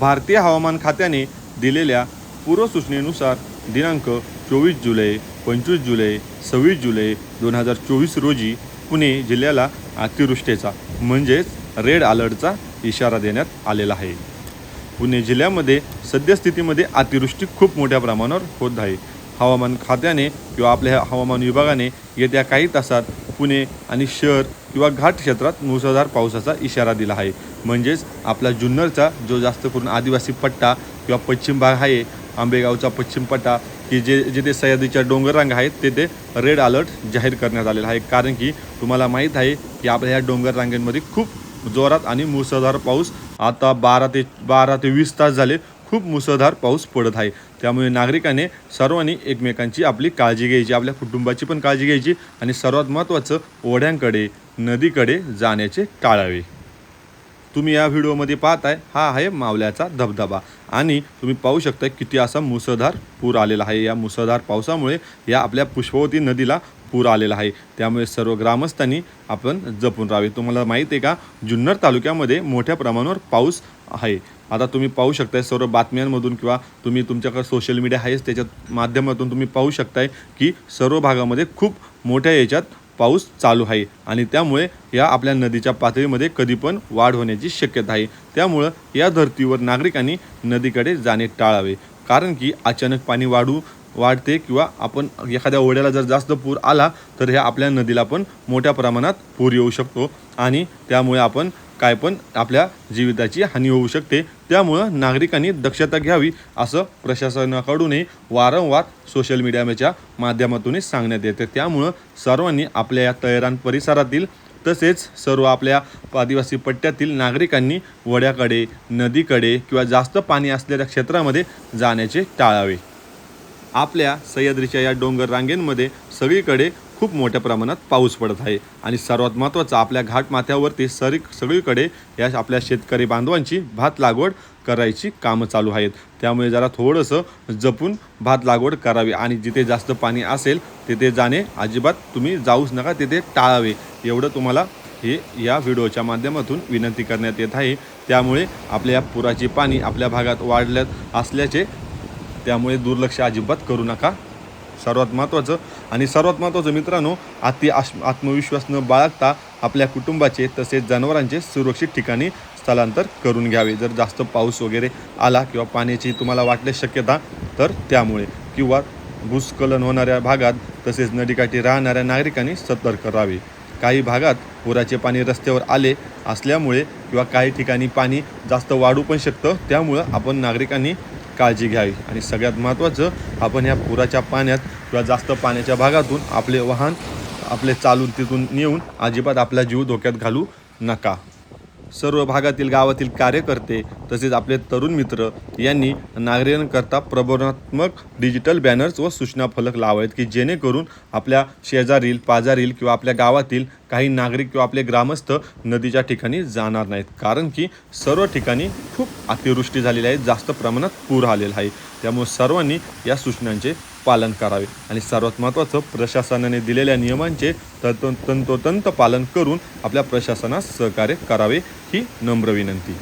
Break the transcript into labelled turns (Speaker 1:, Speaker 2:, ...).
Speaker 1: भारतीय हवामान खात्याने दिलेल्या पूर्वसूचनेनुसार दिनांक चोवीस जुलै पंचवीस जुलै सव्वीस जुलै दोन हजार चोवीस रोजी पुणे जिल्ह्याला अतिवृष्टीचा म्हणजेच रेड अलर्टचा इशारा देण्यात आलेला आहे. पुणे जिल्ह्यामध्ये सद्यस्थितीमध्ये अतिवृष्टी खूप मोठ्या प्रमाणावर होत आहे. हवामान खात्याने किंवा आपल्या हवामान विभागाने येत्या काही तासात पुणे आणि शहर किंवा घाट क्षेत्रात मुसळधार पावसाचा इशारा दिला आहे. म्हणजेच आपला जुन्नरचा जो जास्त करून आदिवासी पट्टा किंवा पश्चिम भाग आहे आंबेगावचा पश्चिम पट्टा की जे जिथे सह्याद्रीच्या डोंगररांग आहेत तेथे रेड अलर्ट जाहीर करण्यात आलेला आहे. कारण की तुम्हाला माहीत आहे की आपल्या ह्या डोंगररांगेंमध्ये खूप जोरात आणि मुसळधार पाऊस आता बारा ते बारा ते वीस तास झाले खूप मुसळधार पाऊस पडत आहे. त्यामुळे नागरिकाने सर्वांनी एकमेकांची आपली काळजी घ्यायची आपल्या कुटुंबाची पण काळजी घ्यायची आणि सर्वात महत्त्वाचं ओढ्यांकडे नदीकडे जाण्याचे टाळावे. तुम्ही या व्हिडिओमध्ये पाहताय हा आहे मावल्याचा धबधबा. आणि तुम्ही पाहू शकता किती असा मुसळधार पूर आलेला आहे. या मुसळधार पावसामुळे या आपल्या पुष्पवती नदीला पूर आलेला आहे. त्यामुळे सर्व ग्रामस्थांनी आपण जपून राहावे. तुम्हाला माहीत आहे का जुन्नर तालुक्यामध्ये मोठ्या प्रमाणावर पाऊस आहे. आता तुम्ही पाहू शकताय सर्व बातम्यांमधून किंवा तुम्ही तुमच्याकडे सोशल मीडिया आहेच त्याच्या माध्यमातून तुम्ही पाहू शकताय की सर्व भागामध्ये खूप मोठ्या याच्यात पाऊस चालू आहे. आणि त्यामुळे या आपल्या नदीच्या पातळीमध्ये कधी पण वाढ होण्याची शक्यता आहे. त्यामुळं या धर्तीवर नागरिकांनी नदीकडे जाणे टाळावे. कारण की अचानक पाणी वाढू वाढते किंवा आपण एखाद्या ओढ्याला जर जास्त पूर आला तर ह्या आपल्या नदीला पण मोठ्या प्रमाणात पूर येऊ शकतो आणि त्यामुळे आपण काय पण आपल्या जीविताची हानी होऊ शकते. त्यामुळं नागरिकांनी दक्षता घ्यावी असं प्रशासनाकडूनही वारंवार सोशल मीडियाच्या माध्यमातूनही सांगण्यात येते. त्यामुळं सर्वांनी आपल्या या तैरान परिसरातील तसेच सर्व आपल्या आदिवासी पट्ट्यातील नागरिकांनी वड्याकडे नदीकडे किंवा जास्त पाणी असलेल्या क्षेत्रामध्ये जाण्याचे टाळावे. आपल्या सह्याद्रीच्या या डोंगर रांगेंमध्ये सगळीकडे खूप मोठ्या प्रमाणात पाऊस पडत आहे. आणि सर्वात महत्त्वाचं आपल्या घाटमाथ्यावरती सरी सगळीकडे या आपल्या शेतकरी बांधवांची भात लागवड करायची कामं चालू आहेत. त्यामुळे जरा थोडंसं जपून भात लागवड करावी. आणि जिथे जास्त पाणी असेल तिथे जाणे अजिबात तुम्ही जाऊच नका तिथे टाळावे. एवढं तुम्हाला हे या व्हिडिओच्या माध्यमातून विनंती करण्यात येत आहे. त्यामुळे आपल्या पुराची पाणी आपल्या भागात वाढल्यात असल्याचे त्यामुळे दुर्लक्ष अजिबात करू नका. सर्वात महत्त्वाचं आणि सर्वात महत्त्वाचं मित्रांनो अति आश आत्मविश्वास न बाळगता आपल्या कुटुंबाचे तसेच जनावरांचे सुरक्षित ठिकाणी स्थलांतर करून घ्यावे. जर जास्त पाऊस वगैरे आला किंवा पाण्याची तुम्हाला वाटल्यास शक्यता तर त्यामुळे. किंवा भूस्खलन होणाऱ्या भागात तसेच नदीकाठी राहणाऱ्या नागरिकांनी सतर्क राहावे. काही भागात पुराचे पाणी रस्त्यावर आले असल्यामुळे किंवा काही ठिकाणी पाणी जास्त वाढू पण शकतं त्यामुळं आपण नागरिकांनी काळजी घ्यावी. आणि सगळ्यात महत्त्वाचं आपण ह्या पुराच्या पाण्यात किंवा जास्त पाण्याच्या भागातून आपले वाहन आपले चालून तिथून नेऊन अजिबात आपला जीव धोक्यात घालू नका. सर्व भागातील गावातील कार्यकर्ते तसेच आपले तरुण मित्र यांनी नागरिकांकरता प्रबोधनात्मक डिजिटल बॅनर्स व सूचना फलक लावावेत की जेणेकरून आपल्या शेजारील पाजारील किंवा आपल्या गावातील काही नागरिक किंवा आपले ग्रामस्थ नदीच्या ठिकाणी जाणार नाहीत. कारण की सर्व ठिकाणी खूप अतिवृष्टी झालेली आहे जास्त प्रमाणात पूर आलेला आहे. त्यामुळे सर्वांनी या सूचनांचे पालन करावे. आणि सर्वात महत्त्वाचं प्रशासनाने दिलेल्या नियमांचे तंतोतंत पालन करून आपल्या प्रशासनास सहकार्य करावे ही नम्र विनंती.